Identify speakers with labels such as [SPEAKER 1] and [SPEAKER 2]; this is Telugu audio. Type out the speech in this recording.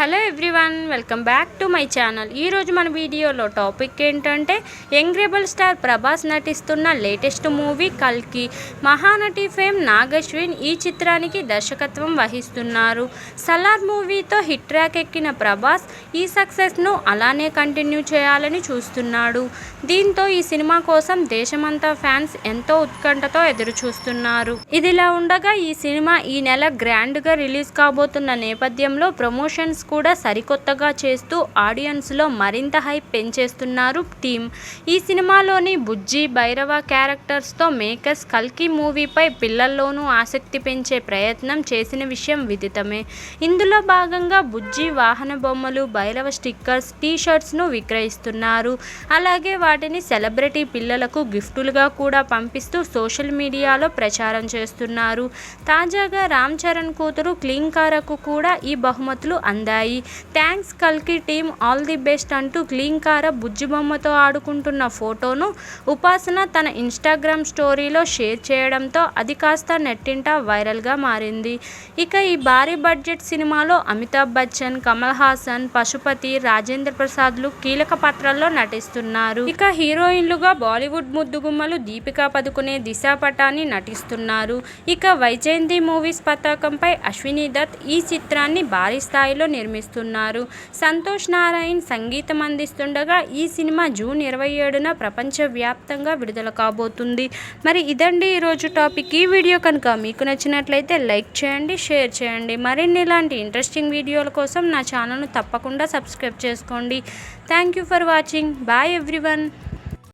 [SPEAKER 1] Hello everyone welcome back to my channel. ఈరోజు మన వీడియోలో టాపిక్ ఏంటంటే యంగ్ రెబల్ స్టార్ ప్రభాస్ నటిస్తున్న లేటెస్ట్ మూవీ కల్కి. మహానటి ఫేమ్ నాగశ్విన్ ఈ చిత్రానికి దర్శకత్వం వహిస్తున్నారు. సలార్ మూవీతో హిట్ ట్రాక్ ఎక్కిన ప్రభాస్ ఈ సక్సెస్ను అలానే కంటిన్యూ చేయాలని చూస్తున్నాడు. దీంతో ఈ సినిమా కోసం దేశమంతా ఫ్యాన్స్ ఎంతో ఉత్కంఠతో ఎదురు చూస్తున్నారు ఇదిలా ఉండగా ఈ సినిమా ఈ నెల గ్రాండ్గా రిలీజ్ కాబోతున్న నేపథ్యంలో ప్రమోషన్స్ కూడా సరికొత్తగా చేస్తూ ఆడియన్స్లో మరింత హైప్ పెంచేస్తున్నారు టీమ్. ఈ సినిమాలోని బుజ్జి భైరవ క్యారెక్టర్స్తో మేకర్స్ కల్కి మూవీపై పిల్లల్లోనూ ఆసక్తి పెంచే ప్రయత్నం చేసిన విషయం విదితమే. ఇందులో భాగంగా బుజ్జి వాహన బొమ్మలు భైరవ స్టిక్కర్స్ టీ షర్ట్స్ను విక్రయిస్తున్నారు. అలాగే వాటిని సెలబ్రిటీ పిల్లలకు గిఫ్టులుగా కూడా పంపిస్తూ సోషల్ మీడియాలో ప్రచారం చేస్తున్నారు. తాజాగా రామ్ చరణ్ కూతురు క్లీంకారకు కూడా ఈ బహుమతులు అందాయి. థ్యాంక్స్ కల్కి టీమ్ ఆల్ ది బెస్ట్ అంటూ క్లీంకార బుజ్జి బొమ్మతో ఆడుకుంటున్న ఫోటోను ఉపాసన తన ఇన్స్టాగ్రామ్ స్టోరీలో షేర్ చేయడంతో అది కాస్త నెట్టింట వైరల్గా మారింది. ఇక ఈ భారీ బడ్జెట్ సినిమాలో అమితాబ్ బచ్చన్ కమల్ హాసన్ పశుపతి రాజేంద్ర ప్రసాద్లు కీలక పాత్రల్లో నటిస్తున్నారు. ఇక హీరోయిన్లుగా బాలీవుడ్ ముద్దుగుమ్మలు దీపికా పదుకునే దిశా పటాని నటిస్తున్నారు. ఇక వైజయంతి మూవీస్ పతాకంపై అశ్విని దత్ ఈ చిత్రాన్ని భారీ స్థాయిలో నిర్మి నిర్మిస్తున్నారు. సంతోష్ నారాయణ్ సంగీతం అందిస్తుండగా ఈ సినిమా జూన్ ఇరవై ఏడున ప్రపంచవ్యాప్తంగా విడుదల కాబోతుంది. మరి ఇదండి ఈరోజు టాపిక్. ఈ వీడియో కనుక మీకు నచ్చినట్లయితే లైక్ చేయండి షేర్ చేయండి. మరిన్ని ఇలాంటి ఇంట్రెస్టింగ్ వీడియోల కోసం నా ఛానల్ను తప్పకుండా సబ్స్క్రైబ్ చేసుకోండి. Thank you for watching. Bye everyone.